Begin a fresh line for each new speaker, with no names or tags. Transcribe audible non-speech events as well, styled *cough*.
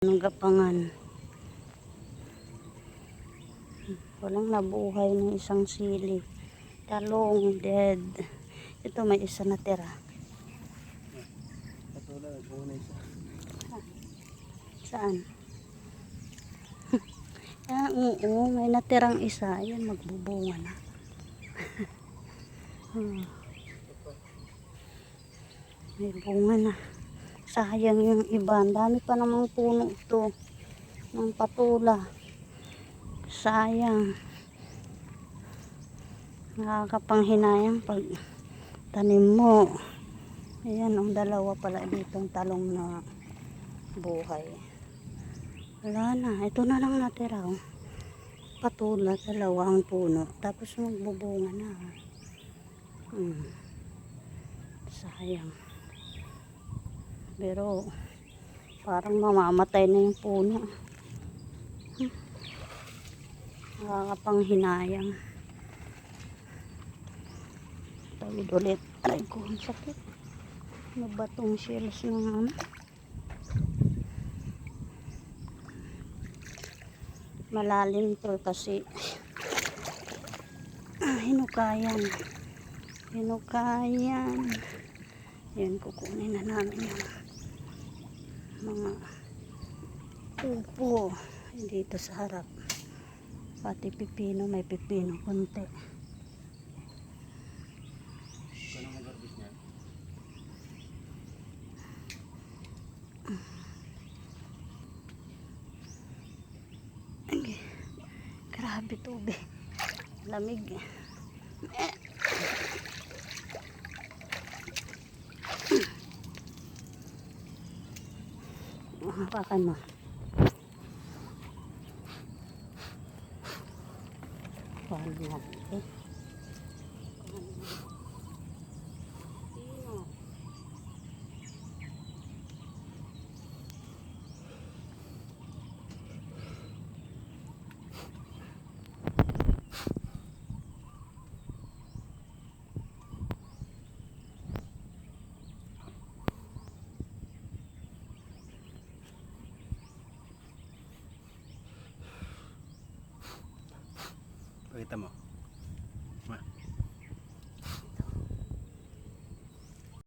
ng gapangan. Walang nabuhay ng isang sili. Talong, dead. Ito may isa na tira. Saan? *laughs* ah, oo, may natirang isa. Ayan, magbubunga na. *laughs* Hmm. May bunga na. Sayang yung iba. Ang dami pa namang puno ito. Ng patula. Sayang. Nakakapanghinayang pag tanim mo. Ayan, ang dalawa pala dito ang talong na buhay. Wala na. Ito na lang natira. oh. Patula, dalawa ang puno. Tapos magbubunga na. Hmm. Sayang. Pero parang mamamatay na yung puno. Hmm. Nakakapanghinayang. Tawid ulit. Aray ko, ang sakit. Ano ba shells ng ano? Malalim to kasi ah, hinukayan. Hinukayan. Yan, kukunin na namin yung mga upo dito sa harap. Pati pipino, may pipino konti. Okay. Grabe tubig. Lamig. Eh. Hawakan mo. Paano natin eh?
Pakita mo. Ma.